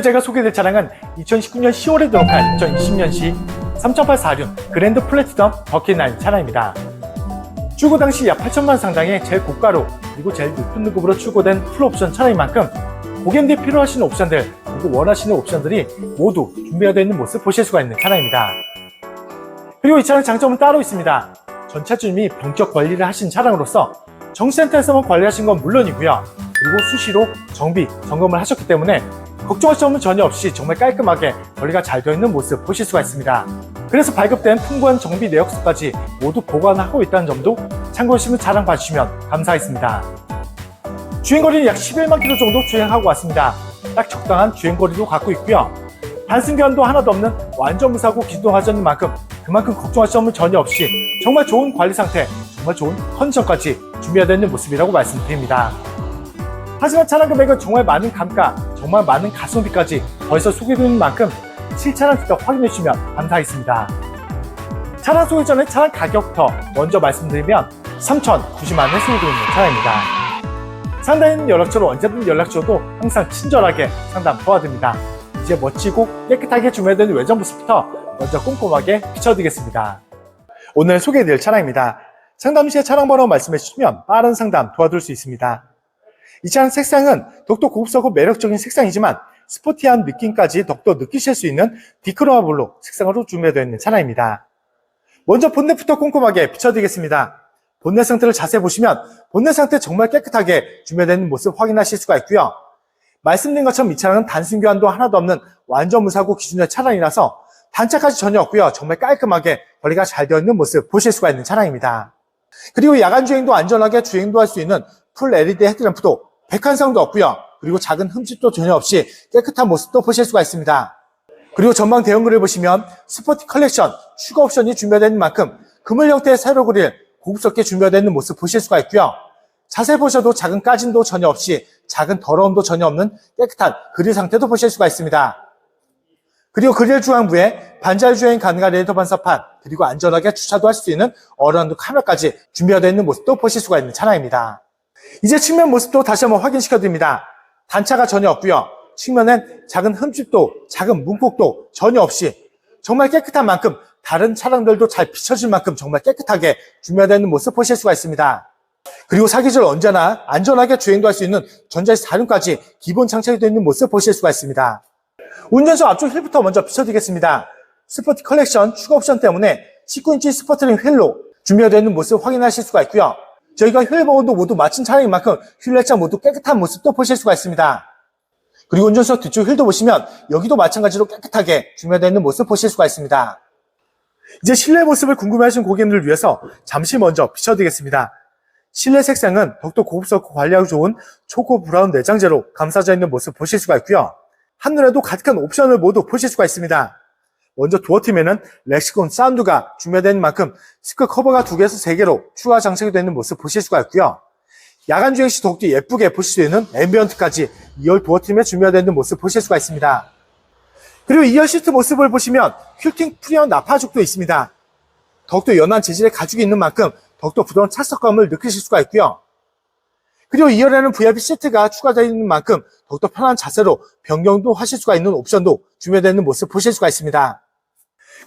오늘 제가 소개될 차량은 2019년 10월에 등록한 2020년식 3846 그랜드 플래티넘 버킷라인 차량입니다. 출고 당시 약 8천만 원 상당의 제일 고가로 그리고 제일 높은 등급으로 출고된 풀옵션 차량인 만큼 고객님들이 필요하시는 옵션들 그리고 원하시는 옵션들이 모두 준비가 되어 있는 모습 보실 수가 있는 차량입니다. 그리고 이 차량 장점은 따로 있습니다. 전 차주님이 본격 관리를 하신 차량으로서 정시센터에서만 관리하신 건 물론이고요. 그리고 수시로 정비, 점검을 하셨기 때문에 걱정하실 점은 전혀 없이 정말 깔끔하게 관리가 잘 되어 있는 모습 보실 수가 있습니다. 그래서 발급된 풍부한 정비 내역서까지 모두 보관하고 있다는 점도 참고하시면 차량 봐주시면 감사하겠습니다. 주행거리는 약 11만 킬로 정도 주행하고 왔습니다. 딱 적당한 주행거리도 갖고 있고요. 반승견도 하나도 없는 완전 무사고 기동하자는 만큼 그만큼 걱정하실 점은 전혀 없이 정말 좋은 관리 상태, 정말 좋은 컨디션까지 되어 있는 모습이라고 말씀드립니다. 하지만 차량 금액은 정말 많은 감가, 정말 많은 가성비까지 벌써 소개되는 만큼 실차량 직접 확인해 주시면 감사하겠습니다. 차량 소개 전에 차량 가격부터 먼저 말씀드리면 3,090만 원에 소개되고 있는 차량입니다. 상담인 연락처로 언제든 연락 주셔도 항상 친절하게 상담 도와드립니다. 이제 멋지고 깨끗하게 준비된 외전 모습부터 먼저 꼼꼼하게 비춰드리겠습니다. 오늘 소개해드릴 차량입니다. 상담 시에 차량 번호 말씀해 주시면 빠른 상담 도와드릴 수 있습니다. 이 차량 색상은 더욱더 고급스럽고 매력적인 색상이지만 스포티한 느낌까지 더욱더 느끼실 수 있는 디크로마 블루 색상으로 준비되어 있는 차량입니다. 먼저 본넷부터 꼼꼼하게 비춰드리겠습니다. 본넷 상태를 자세히 보시면 본넷 상태 정말 깨끗하게 준비되어 있는 모습 확인하실 수가 있고요. 말씀드린 것처럼 이 차량은 단순 교환도 하나도 없는 완전 무사고 기준의 차량이라서 단차까지 전혀 없고요. 정말 깔끔하게 관리가 잘 되어 있는 모습 보실 수가 있는 차량입니다. 그리고 야간 주행도 안전하게 주행도 할 수 있는 풀 LED 헤드램프도 백한성도 없고요. 그리고 작은 흠집도 전혀 없이 깨끗한 모습도 보실 수가 있습니다. 그리고 전방 대형그릴 보시면 스포티 컬렉션 추가 옵션이 준비되어 있는 만큼 그물 형태의 세로 그릴 고급스럽게 준비되어 있는 모습 보실 수가 있고요. 자세히 보셔도 작은 까짐도 전혀 없이 작은 더러움도 전혀 없는 깨끗한 그릴 상태도 보실 수가 있습니다. 그리고 그릴 중앙부에 반자율 주행 가능한 레이더 반사판 그리고 안전하게 주차도 할 수 있는 어라운드 카메라까지 준비되어 있는 모습도 보실 수가 있는 차량입니다. 이제 측면 모습도 다시 한번 확인시켜 드립니다. 단차가 전혀 없고요. 측면엔 작은 흠집도 작은 문콕도 전혀 없이 정말 깨끗한 만큼 다른 차량들도 잘 비춰질 만큼 정말 깨끗하게 준비되어 있는 모습 보실 수가 있습니다. 그리고 사계절 언제나 안전하게 주행도 할 수 있는 전자식 사륜까지 기본 장착이 되어 있는 모습 보실 수가 있습니다. 운전석 앞쪽 휠부터 먼저 비춰드리겠습니다. 스포티 컬렉션 추가 옵션 때문에 19인치 스포트링 휠로 준비가 되어 있는 모습 확인하실 수가 있고요. 저희가 휠 보호도 모두 마친 차량인 만큼 휠 내차 모두 깨끗한 모습도 보실 수가 있습니다. 그리고 운전석 뒤쪽 휠도 보시면 여기도 마찬가지로 깨끗하게 준비되어 있는 모습 보실 수가 있습니다. 이제 실내 모습을 궁금해하시는 고객님들을 위해서 잠시 먼저 비춰드리겠습니다. 실내 색상은 더욱더 고급스럽고 관리하기 좋은 초코 브라운 내장재로 감싸져 있는 모습 보실 수가 있고요. 한눈에도 가득한 옵션을 모두 보실 수가 있습니다. 먼저 도어 팀에는 렉시콘 사운드가 준비된 만큼 스크 커버가 두 개에서 세 개로 추가 장착이 되는 모습 보실 수가 있고요. 야간 주행 시 더욱더 예쁘게 보실 수 있는 앰비언트까지 2열 도어 팀에 준비되어 있는 모습 보실 수가 있습니다. 그리고 2열 시트 모습을 보시면 퀼팅 프리언 나파죽도 있습니다. 더욱더 연한 재질의 가죽이 있는 만큼 더욱더 부드러운 착석감을 느끼실 수가 있고요. 그리고 2열에는 VIP 시트가 추가되어 있는 만큼 더욱더 편한 자세로 변경도 하실 수가 있는 옵션도 준비되어 있는 모습 보실 수가 있습니다.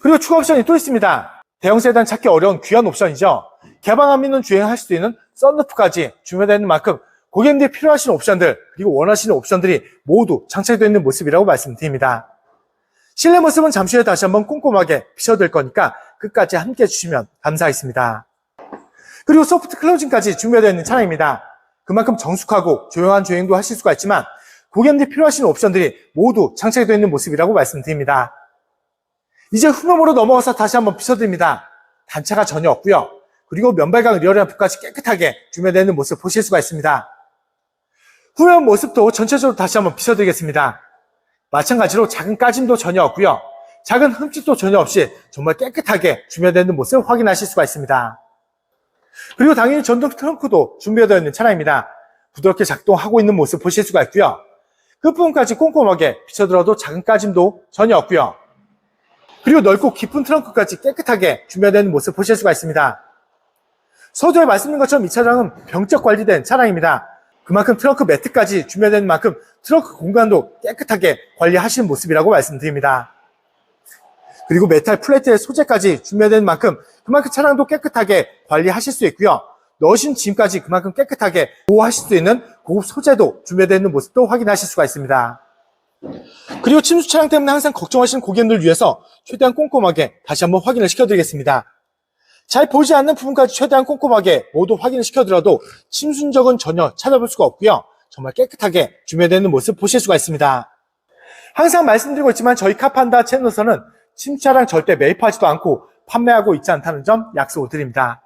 그리고 추가 옵션이 또 있습니다. 대형 세단 찾기 어려운 귀한 옵션이죠. 개방 안 믿는 주행할 수 있는 썬루프까지 준비되어 있는 만큼 고객님들이 필요하신 옵션들 그리고 원하시는 옵션들이 모두 장착되어 있는 모습이라고 말씀드립니다. 실내 모습은 잠시 후에 다시 한번 꼼꼼하게 비춰드릴 거니까 끝까지 함께 해주시면 감사하겠습니다. 그리고 소프트 클로징까지 준비되어 있는 차량입니다. 그만큼 정숙하고 조용한 주행도 하실 수가 있지만 고객님들이 필요하신 옵션들이 모두 장착되어 있는 모습이라고 말씀드립니다. 이제 후면으로 넘어가서 다시 한번 비춰드립니다. 단차가 전혀 없고요. 그리고 면발광 리어램프까지 깨끗하게 있는 모습 보실 수가 있습니다. 후면 모습도 전체적으로 다시 한번 비춰드리겠습니다. 마찬가지로 작은 까짐도 전혀 없고요. 작은 흠집도 전혀 없이 정말 깨끗하게 준비되어 있는 모습 확인하실 수가 있습니다. 그리고 당연히 전동 트렁크도 준비되어 있는 차량입니다. 부드럽게 작동하고 있는 모습 보실 수가 있고요. 끝부분까지 꼼꼼하게 비춰들어도 작은 까짐도 전혀 없고요. 그리고 넓고 깊은 트렁크까지 깨끗하게 준비되어 있는 모습 보실 수가 있습니다. 서두에 말씀드린 것처럼 이 차량은 병적 관리된 차량입니다. 그만큼 트렁크 매트까지 준비된 만큼 트렁크 공간도 깨끗하게 관리하시는 모습이라고 말씀드립니다. 그리고 메탈 플레이트의 소재까지 준비된 만큼 그만큼 차량도 깨끗하게 관리하실 수 있고요. 넣으신 짐까지 그만큼 깨끗하게 보호하실 수 있는 고급 소재도 준비되어 있는 모습도 확인하실 수가 있습니다. 그리고 침수 차량 때문에 항상 걱정하시는 고객님들 위해서 최대한 꼼꼼하게 다시 한번 확인을 시켜드리겠습니다. 잘 보이지 않는 부분까지 최대한 꼼꼼하게 모두 확인을 시켜드려도 침수 적은 전혀 찾아볼 수가 없고요. 정말 깨끗하게 준비되어 있는 모습 보실 수가 있습니다. 항상 말씀드리고 있지만 저희 카판다 채널에서는 침차량 절대 매입하지도 않고 판매하고 있지 않다는 점 약속을 드립니다.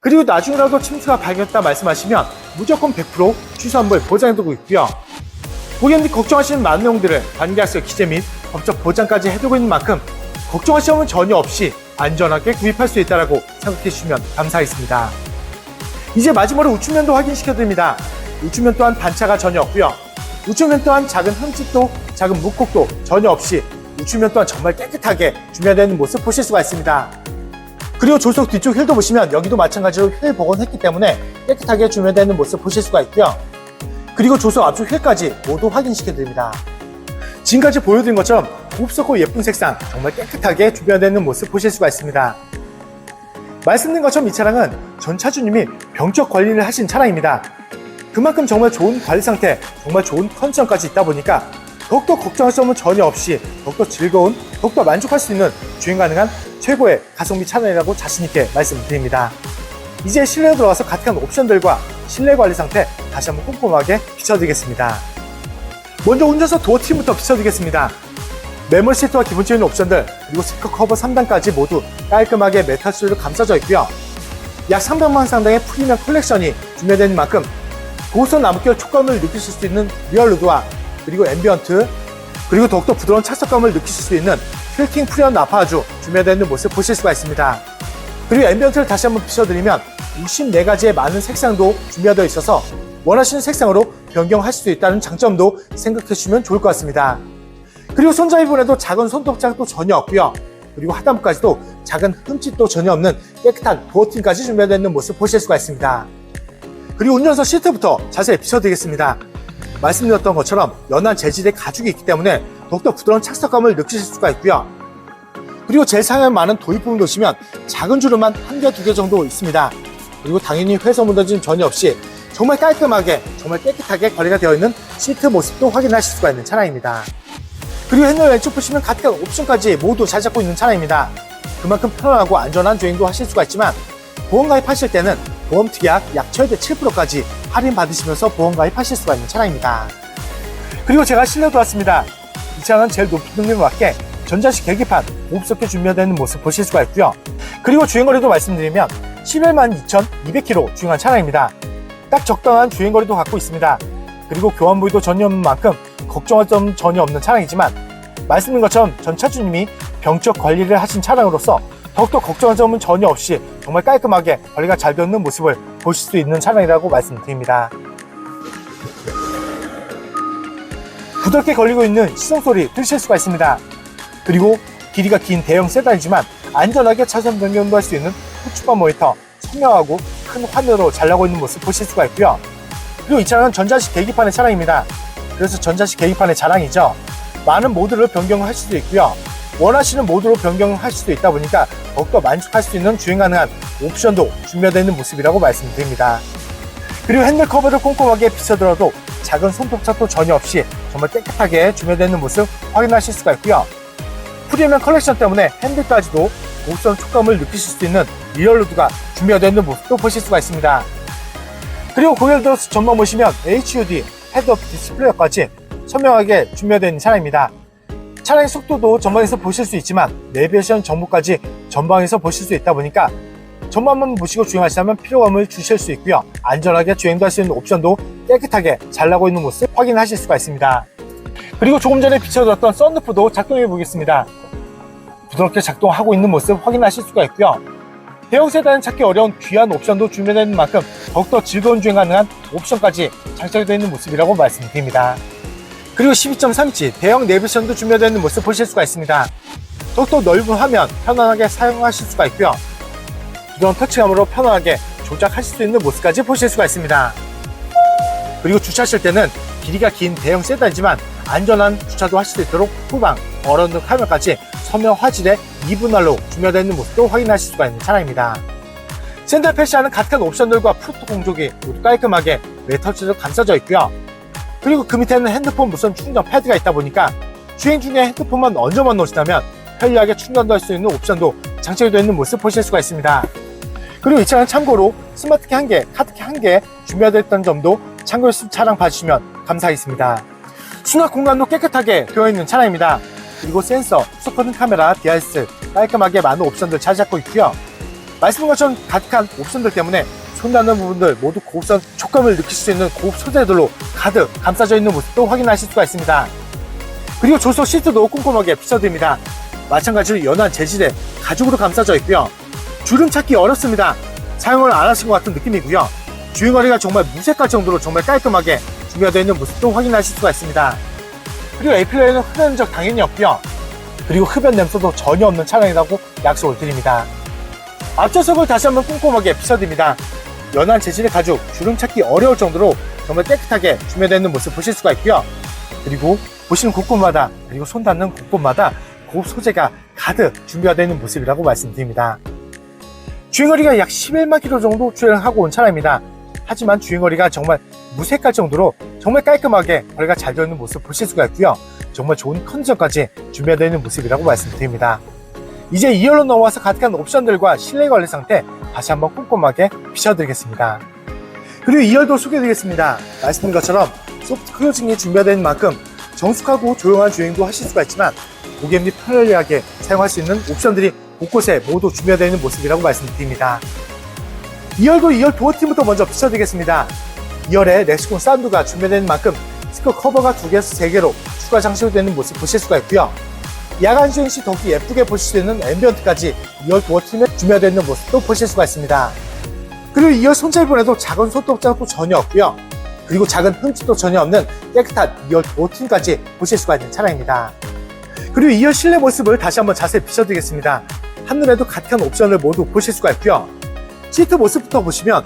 그리고 나중에라도 침수가 발견했다 말씀하시면 무조건 100% 취소환불 보장해두고 있고요. 고객님들이 걱정하시는 많은 내용들을 관계학서 기재 및 법적 보장까지 해두고 있는 만큼 걱정하실 점은 전혀 없이 안전하게 구입할 수 있다고 생각해 주시면 감사하겠습니다. 이제 마지막으로 우측면도 확인시켜드립니다. 우측면 또한 단차가 전혀 없고요. 우측면 또한 작은 흠집도 작은 묵곡도 전혀 없이 우측면 또한 정말 깨끗하게 준비되어 있는 모습 보실 수가 있습니다. 그리고 조속 뒤쪽 휠도 보시면 여기도 마찬가지로 휠 복원했기 때문에 깨끗하게 준비되어 있는 모습 보실 수가 있고요. 그리고 조속 앞쪽 휠까지 모두 확인시켜 드립니다. 지금까지 보여드린 것처럼 곱석고 예쁜 색상 정말 깨끗하게 있는 모습 보실 수가 있습니다. 말씀드린 것처럼 이 차량은 전 차주님이 병적 관리를 하신 차량입니다. 그만큼 정말 좋은 관리 상태, 정말 좋은 컨디션까지 있다 보니까 더욱더 걱정할 점은 전혀 없이 더욱더 즐거운, 더욱더 만족할 수 있는 주행 가능한 최고의 가성비 차량이라고 자신있게 말씀드립니다. 이제 실내로 들어가서 가득한 옵션들과 실내 관리 상태 다시 한번 꼼꼼하게 비춰드리겠습니다. 먼저 운전석 도어 팀부터 비춰드리겠습니다. 메모리 시트와 기본적인 옵션들 그리고 스피커 커버 3단까지 모두 깔끔하게 메탈 수로 감싸져 있고요. 약 300만 상당의 프리미엄 컬렉션이 준비된 만큼 고속 나무결 촉감을 느끼실 수 있는 리얼 루드와 그리고 앰비언트 그리고 더욱더 부드러운 착석감을 느끼실 수 있는 퀼팅 프리언 나파주 준비되어 있는 모습 보실 수가 있습니다. 그리고 앰비언트를 다시 한번 비춰드리면 64가지의 많은 색상도 준비되어 있어서 원하시는 색상으로 변경하실 수 있다는 장점도 생각해 주시면 좋을 것 같습니다. 그리고 손잡이 부분에도 작은 손톱장도 전혀 없고요. 그리고 하단부까지도 작은 흠집도 전혀 없는 깨끗한 도어팅까지 준비되어 있는 모습 보실 수가 있습니다. 그리고 운전석 시트부터 자세히 비춰드리겠습니다. 말씀드렸던 것처럼 연한 재질의 가죽이 있기 때문에 더욱더 부드러운 착석감을 느끼실 수가 있고요. 그리고 제일 상에 많은 도입 부분 보시면 작은 주름만 한 개, 두 개 정도 있습니다. 그리고 당연히 회서 묻어짐 전혀 없이 정말 깔끔하게, 정말 깨끗하게 관리가 되어 있는 시트 모습도 확인하실 수가 있는 차량입니다. 그리고 핸들 왼쪽 보시면 가득한 옵션까지 모두 잘 잡고 있는 차량입니다. 그만큼 편안하고 안전한 주행도 하실 수가 있지만 보험 가입하실 때는 보험 특약 약 최대 7%까지 할인 받으시면서 보험 가입하실 수가 있는 차량입니다. 그리고 제가 실내도 왔습니다. 이 차량은 제일 높은 등급에 맞게 전자식 계기판 고급스럽게 준비되어 있는 모습 보실 수가 있고요. 그리고 주행거리도 말씀드리면 11만 2,200km 주행한 차량입니다. 딱 적당한 주행거리도 갖고 있습니다. 그리고 교환 부위도 전혀 없는 만큼 걱정할 점 전혀 없는 차량이지만 말씀드린 것처럼 전 차주님이 병적 관리를 하신 차량으로서 더욱더 걱정할 점은 전혀 없이 정말 깔끔하게 관리가 잘 되어 있는 모습을 보실 수 있는 차량이라고 말씀드립니다. 부드럽게 걸리고 있는 시동 소리 들으실 수가 있습니다. 그리고 길이가 긴 대형 세단이지만 안전하게 차선 변경도 할 수 있는 후추바 모니터 선명하고 큰 화면으로 잘 나고 있는 모습 보실 수가 있고요. 그리고 이 차량은 전자식 계기판의 차량입니다. 그래서 전자식 계기판의 자랑이죠. 많은 모드를 변경할 수도 있고요. 원하시는 모드로 변경할 수도 있다 보니까 더욱더 만족할 수 있는 주행 가능한 옵션도 준비되어 있는 모습이라고 말씀드립니다. 그리고 핸들 커버를 꼼꼼하게 비춰들어도 작은 손톱착도 전혀 없이 정말 깨끗하게 준비되어 있는 모습 확인하실 수가 있고요. 프리미엄 컬렉션 때문에 핸들까지도 고급스러운 촉감을 느끼실 수 있는 리얼루드가 준비가 되어 있는 모습도 보실 수가 있습니다. 그리고 고개를 들어서 전방 보시면 HUD 헤드업 디스플레이까지 선명하게 준비되어 있는 차량입니다. 차량의 속도도 전방에서 보실 수 있지만 내비게이션 정보까지 전방에서 보실 수 있다 보니까 전방만 보시고 주행하시다면 피로감을 주실 수 있고요. 안전하게 주행도 할 수 있는 옵션도 깨끗하게 잘 나고 있는 모습 확인하실 수가 있습니다. 그리고 조금 전에 비춰드렸던 썬루프도 작동해 보겠습니다. 부드럽게 작동하고 있는 모습 확인하실 수가 있고요. 대형 세단은 찾기 어려운 귀한 옵션도 준비되어 있는 만큼 더욱더 즐거운 주행 가능한 옵션까지 장착되어 있는 모습이라고 말씀드립니다. 그리고 12.3인치 대형 내비션도 준비되어 있는 모습 보실 수가 있습니다. 더욱더 넓은 화면 편안하게 사용하실 수가 있고요. 부드러운 터치감으로 편안하게 조작하실 수 있는 모습까지 보실 수가 있습니다. 그리고 주차하실 때는 길이가 긴 대형 세단이지만 안전한 주차도 하실 수 있도록 후방, 어런등 카메라까지 선명 화질의 2분할로 준비되어 있는 모습도 확인하실 수가 있는 차량입니다. 샌들 패시하는 가득한 옵션들과 프로토 공조기 모두 깔끔하게 메터치로 감싸져 있고요. 그리고 그 밑에는 핸드폰 무선 충전 패드가 있다 보니까 주행 중에 핸드폰만 얹어만 놓으시다면 편리하게 충전도 할수 있는 옵션도 장착이 되어 있는 모습 보실 수가 있습니다. 그리고 이 차량 참고로 스마트키 1개, 카드키 1개 준비되어 있다는 점도 참고해서 차량 봐주시면 감사하겠습니다. 수납 공간도 깨끗하게 되어 있는 차량입니다. 그리고 센서, 수컷은 카메라, DRS 깔끔하게 많은 옵션들 잘 잡고 있고요. 말씀드린 것처럼 가득한 옵션들 때문에 손 닿는 부분들 모두 고급선 촉감을 느낄 수 있는 고급 소재들로 가득 감싸져 있는 모습도 확인하실 수가 있습니다. 그리고 조수석 시트도 꼼꼼하게 비춰드립니다. 마찬가지로 연한 재질의 가죽으로 감싸져 있고요. 주름 찾기 어렵습니다. 사용을 안 하신 것 같은 느낌이고요. 주행거리가 정말 무색할 정도로 정말 깔끔하게 준비가 되어 있는 모습도 확인하실 수가 있습니다. 그리고 에이플레이는 흡연 흔적 당연히 없고요. 그리고 흡연 냄새도 전혀 없는 차량이라고 약속을 드립니다. 앞좌석을 다시 한번 꼼꼼하게 비춰드립니다. 연한 재질의 가죽, 주름 찾기 어려울 정도로 정말 깨끗하게 준비되어 있는 모습 보실 수가 있고요. 그리고 보시는 곳곳마다 그리고 손 닿는 곳곳마다 고급 소재가 가득 준비가 되어 있는 모습이라고 말씀드립니다. 주행거리가 약 11만 킬로 정도 주행하고 온 차량입니다. 하지만 주행거리가 정말 무색할 정도로 정말 깔끔하게 거리가 잘 되어 있는 모습 보실 수가 있고요. 정말 좋은 컨디션까지 준비되어 있는 모습이라고 말씀드립니다. 이제 2열로 넘어와서 가득한 옵션들과 실내 관리 상태 다시 한번 꼼꼼하게 비춰드리겠습니다. 그리고 2열도 소개해드리겠습니다. 말씀드린 것처럼 소프트 클로징이 준비되어 있는 만큼 정숙하고 조용한 주행도 하실 수가 있지만 고객님이 편리하게 사용할 수 있는 옵션들이 곳곳에 모두 준비되어 있는 모습이라고 말씀드립니다. 2열도 2열 도어팀부터 먼저 비춰드리겠습니다. 2열에 렉스콘 사운드가 준비되어 있는 만큼 스피커 커버가 2개에서 3개로 추가 장식이 되는 모습 보실 수가 있고요. 야간 주행 시 더욱더 예쁘게 보실 수 있는 앰비언트까지 2열 도어팀에 준비되어 있는 모습도 보실 수가 있습니다. 그리고 2열 손잡이분에도 작은 손톱장도 전혀 없고요. 그리고 작은 흠집도 전혀 없는 깨끗한 2열 도어팀까지 보실 수가 있는 차량입니다. 그리고 2열 실내 모습을 다시 한번 자세히 비춰드리겠습니다. 한눈에도 가득한 옵션을 모두 보실 수가 있고요. 시트 모습부터 보시면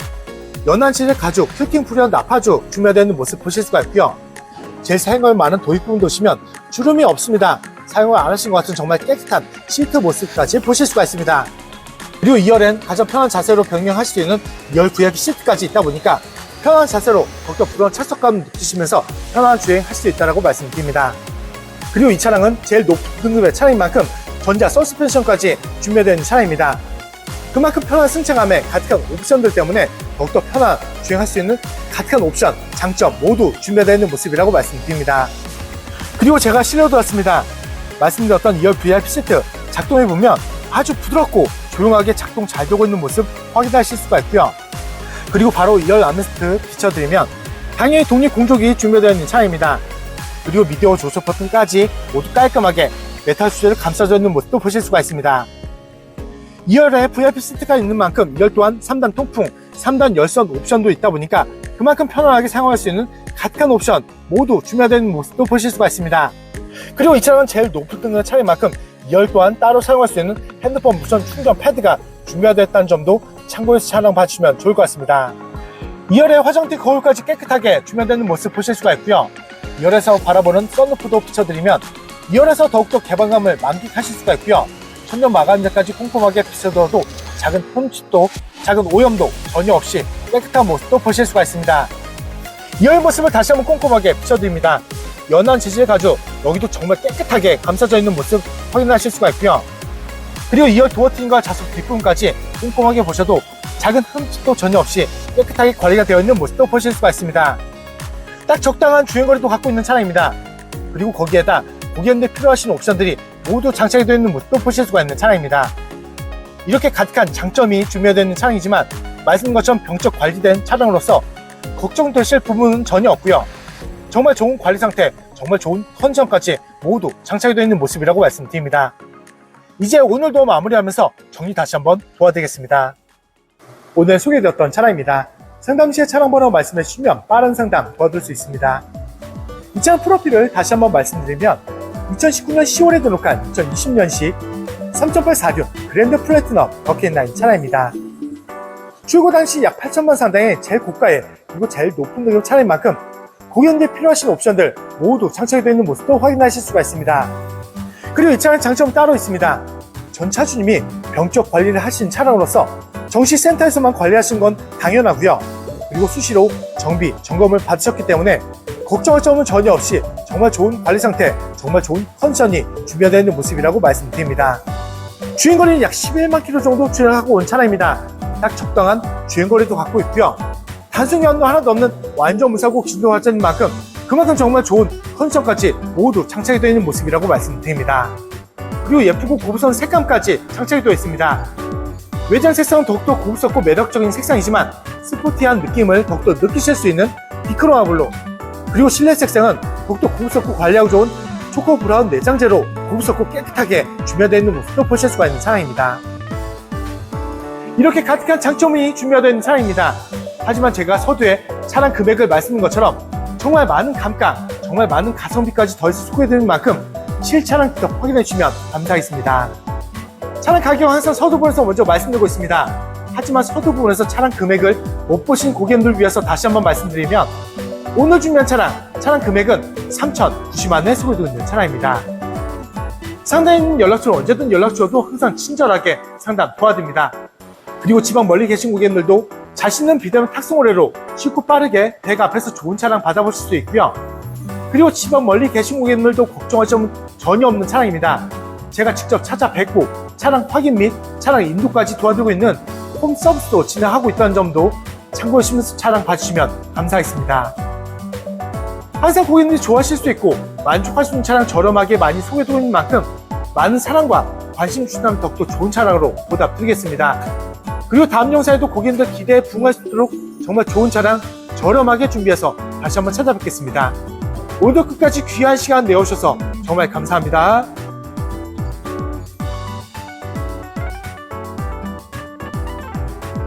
연한 실의 가죽, 큐팅 나파죽 준비되어 있는 모습 보실 수가 있고요. 제일 사용감이 많은 도입 부분 보시면 주름이 없습니다. 사용을 안 하신 것 같은 정말 깨끗한 시트 모습까지 보실 수가 있습니다. 그리고 2열엔 가장 편한 자세로 변경하실 수 있는 2열 VIP 시트까지 있다 보니까 편한 자세로 더욱더 부드러운 차속감을 느끼시면서 편안한 주행할 수 있다고 말씀드립니다. 그리고 이 차량은 제일 높은 등급의 차량인 만큼 전자 서스펜션까지 준비되어 있는 차량입니다. 그만큼 편한 승차감에 가득한 옵션들 때문에 더욱더 편한 주행할 수 있는 가득한 옵션, 장점 모두 준비되어 있는 모습이라고 말씀드립니다. 그리고 제가 실려드렸습니다. 말씀드렸던 2열 VIP 시트 작동해보면 아주 부드럽고 조용하게 작동 잘 되고 있는 모습 확인하실 수가 있고요. 그리고 바로 2열 아메스트 비춰드리면 당연히 독립 공조기 준비되어 있는 차량입니다. 그리고 미디어 조수 버튼까지 모두 깔끔하게 메탈 수제를 감싸져 있는 모습도 보실 수가 있습니다. 2열에 VIP 시트가 있는 만큼 2열 또한 3단 통풍, 3단 열선 옵션도 있다 보니까 그만큼 편안하게 사용할 수 있는 가득한 옵션 모두 준비되어 있는 모습도 보실 수가 있습니다. 그리고 이 차량은 제일 높은 등급의 차량인 만큼 2열 또한 따로 사용할 수 있는 핸드폰 무선 충전 패드가 준비되어 있다는 점도 참고해서 차량 봐주시면 좋을 것 같습니다. 2열에 화장대 거울까지 깨끗하게 준비되는 모습 보실 수가 있고요. 2열에서 바라보는 썬루프도 비춰드리면 2열에서 더욱더 개방감을 만끽하실 수가 있고요. 천연 마감재까지 꼼꼼하게 비춰둬도 작은 흠집도 작은 오염도 전혀 없이 깨끗한 모습도 보실 수가 있습니다. 2열 모습을 다시 한번 꼼꼼하게 비춰드립니다. 연한 재질 가죽 여기도 정말 깨끗하게 감싸져 있는 모습 확인하실 수가 있고요. 그리고 2열 도어팅과 좌석 뒷부분까지 꼼꼼하게 보셔도 작은 흠집도 전혀 없이 깨끗하게 관리가 되어 있는 모습도 보실 수가 있습니다. 딱 적당한 주행거리도 갖고 있는 차량입니다. 그리고 거기에다 고객님들 필요하신 옵션들이 모두 장착이 되어 있는 모습도 보실 수가 있는 차량입니다. 이렇게 가득한 장점이 준비되어 있는 차량이지만 말씀드린 것처럼 병적 관리된 차량으로서 걱정되실 부분은 전혀 없고요. 정말 좋은 관리 상태, 정말 좋은 컨디션까지 모두 장착이 되어 있는 모습이라고 말씀드립니다. 이제 오늘도 마무리하면서 정리 다시 한번 도와드리겠습니다. 오늘 소개해드렸던 차량입니다. 상담 시에 차량 번호 말씀해 주시면 빠른 상담 도와드릴 수 있습니다. 이 차량 프로필을 다시 한번 말씀드리면 2019년 10월에 등록한 2020년식 3.8 4륜 그랜드 플래티넘 버킷라인 차량입니다. 출고 당시 약 8천만 상당의 제일 고가의 그리고 제일 높은 등급 차량인 만큼 고객님들 필요하신 옵션들 모두 장착이 되어 있는 모습도 확인하실 수가 있습니다. 그리고 이 차량 장점 따로 있습니다. 전 차주님이 병적 관리를 하신 차량으로서 정시센터에서만 관리하신 건 당연하고요. 그리고 수시로 정비, 점검을 받으셨기 때문에 걱정할 점은 전혀 없이 정말 좋은 관리 상태, 정말 좋은 컨디션이 준비되어 있는 모습이라고 말씀드립니다. 주행 거리는 약 11만 킬로 정도 주행하고 온 차량입니다. 딱 적당한 주행 거리도 갖고 있고요. 단순 연도 하나도 없는 완전 무사고 진동 화자인 만큼 그만큼 정말 좋은 컨디션까지 모두 장착이 되어 있는 모습이라고 말씀드립니다. 그리고 예쁘고 고급스러운 색감까지 장착이 되어 있습니다. 외장 색상은 더욱더 고급스럽고 매력적인 색상이지만 스포티한 느낌을 더욱더 느끼실 수 있는 비크로마 블루 그리고 실내 색상은 더욱더 고급스럽고 관리하고 좋은 초코 브라운 내장재로 고급스럽고 깨끗하게 준비되어 있는 모습도 보실 수가 있는 차량입니다. 이렇게 가득한 장점이 준비되어 있는 차량입니다. 하지만 제가 서두에 차량 금액을 말씀드린 것처럼 정말 많은 감가, 정말 많은 가성비까지 더해서 소개해드리는 만큼 실차량 직접 확인해 주시면 감사하겠습니다. 차량 가격 항상 서두 부분에서 먼저 말씀드리고 있습니다. 하지만 서두 부분에서 차량 금액을 못 보신 고객님들 위해서 다시 한번 말씀드리면 오늘 준비한 차량, 차량 금액은 3,090만 원에 소개되고 있는 차량입니다. 있는 연락처로 언제든 연락 주셔도 항상 친절하게 상담 도와드립니다. 그리고 지방 멀리 계신 고객님들도 자신 있는 비대면 탁송 의뢰로 쉽고 빠르게 대가 앞에서 좋은 차량 받아보실 수 있고요. 그리고 지방 멀리 계신 고객님들도 걱정할 점은 전혀 없는 차량입니다. 제가 직접 찾아뵙고 차량 확인 및 차량 인도까지 도와드리고 있는 홈 서비스도 진행하고 있다는 점도 참고하시면서 차량 봐주시면 감사하겠습니다. 항상 고객님들이 좋아하실 수 있고 만족할 수 있는 차량 저렴하게 많이 소개되고 있는 만큼 많은 사랑과 관심 주신다면 더욱더 좋은 차량으로 보답드리겠습니다. 그리고 다음 영상에도 고객님들 기대에 부응할 수 있도록 정말 좋은 차량 저렴하게 준비해서 다시 한번 찾아뵙겠습니다. 오늘도 끝까지 귀한 시간 내어주셔서 정말 감사합니다.